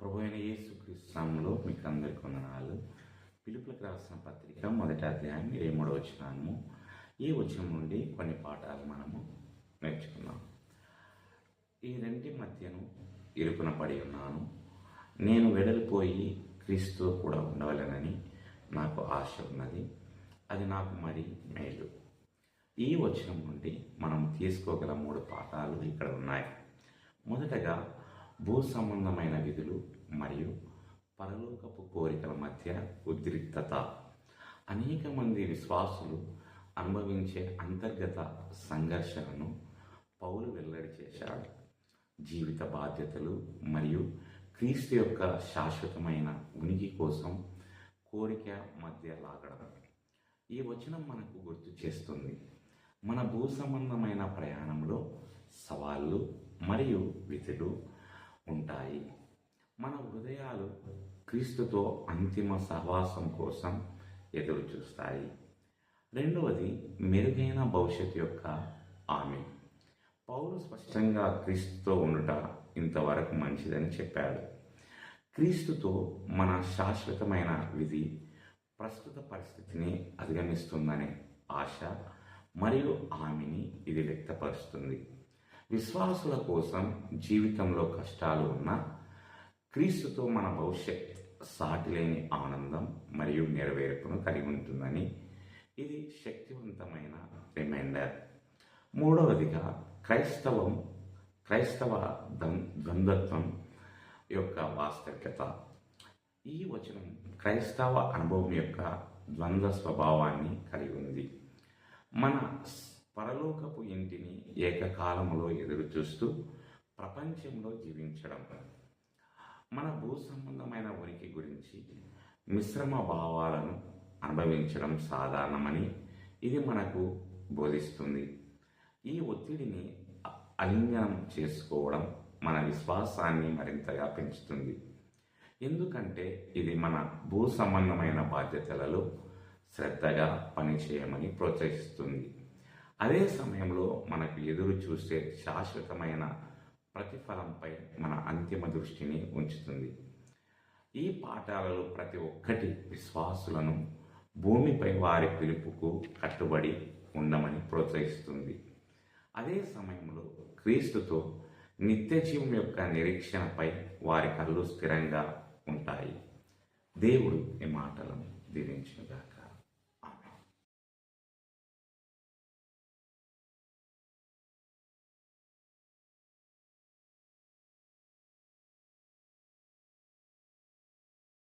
ప్రభు అయిన యేసుక్రీస్తునామంలో మీకు అందరికి వందనాలు. పిలుపులకు రాసిన పత్రిక మొదటి అధ్యాయం ఇరవై మూడవ వచ్చినాము ఈ వచనం నుండి కొన్ని పాఠాలు మనము నేర్చుకున్నాం ఈ రెంటి మధ్యను ఇరుకున పడి ఉన్నాను. నేను వెడలిపోయి క్రీస్తు కూడా ఉండవలెనని నాకు ఆశ ఉన్నది. అది నాకు మరి మేలు. ఈ వచనం నుండి మనం తీసుకోగల మూడు పాఠాలు ఇక్కడ ఉన్నాయి. మొదటగా భూ సంబంధమైన విధులు మరియు పరలోకపు కోరికల మధ్య ఉద్రిక్తత. అనేక మంది విశ్వాసులు అనుభవించే అంతర్గత సంఘర్షణను పౌలు వెల్లడి చేశాడు. జీవిత బాధ్యతలు మరియు క్రీస్తు యొక్క శాశ్వతమైన ఉనికి కోసం కోరిక మధ్య లాగడం ఈ వచనం మనకు గుర్తు చేస్తుంది. మన భూ సంబంధమైన ప్రయాణంలో సవాళ్ళు మరియు విధులు ఉంటాయి. మన హృదయాలు క్రీస్తుతో అంతిమ సహవాసం కోసం ఎదురు చూస్తాయి. రెండవది మెరుగైన భవిష్యత్తు యొక్క ఆమె. పౌరు స్పష్టంగా క్రీస్తుతో ఉండుట ఇంతవరకు మంచిదని చెప్పాడు. క్రీస్తుతో మన శాశ్వతమైన విధి ప్రస్తుత పరిస్థితిని అధిగమిస్తుందనే ఆశ మరియు ఆమెని ఇది వ్యక్తపరుస్తుంది. విశ్వాసుల కోసం జీవితంలో కష్టాలు ఉన్నా క్రీస్తుతో మన భవిష్యత్ సాటిలేని ఆనందం మరియు నెరవేర్పును కలిగి ఉంటుందని ఇది శక్తివంతమైన రిమైండర్. మూడవదిగా క్రైస్తవం క్రైస్తవ దం- ద్వంద్వత్వం యొక్క వాస్తవికత. ఈ వచనం క్రైస్తవ అనుభవం యొక్క ద్వంద్వ స్వభావాన్ని కలిగి ఉంది. పరలోకపు ఇంటిని ఏకకాలంలో ఎదురు చూస్తూ ప్రపంచంలో జీవించడం. మన భూ సంబంధమైన ఉనికి గురించి మిశ్రమ భావాలను అనుభవించడం సాధారణమని ఇది మనకు బోధిస్తుంది. ఈ ఒత్తిడిని అలింగనం చేసుకోవడం మన విశ్వాసాన్ని మరింతగా పెంచుతుంది. ఎందుకంటే ఇది మన భూ సంబంధమైన బాధ్యతలలో శ్రద్ధగా పనిచేయమని ప్రోత్సహిస్తుంది. అదే సమయంలో మనకు ఎదురు చూసే శాశ్వతమైన ప్రతిఫలంపై మన అంతిమ దృష్టిని ఉంచుతుంది. ఈ పాఠాలలో ప్రతి ఒక్కటి విశ్వాసులను భూమిపై వారి పిలుపుకు కట్టుబడి ఉండమని ప్రోత్సహిస్తుంది. అదే సమయంలో క్రీస్తుతో నిత్య జీవం యొక్క నిరీక్షణపై వారి కళ్ళు స్థిరంగా ఉంటాయి. దేవుడు ఈ మాటలను దీవించుగాక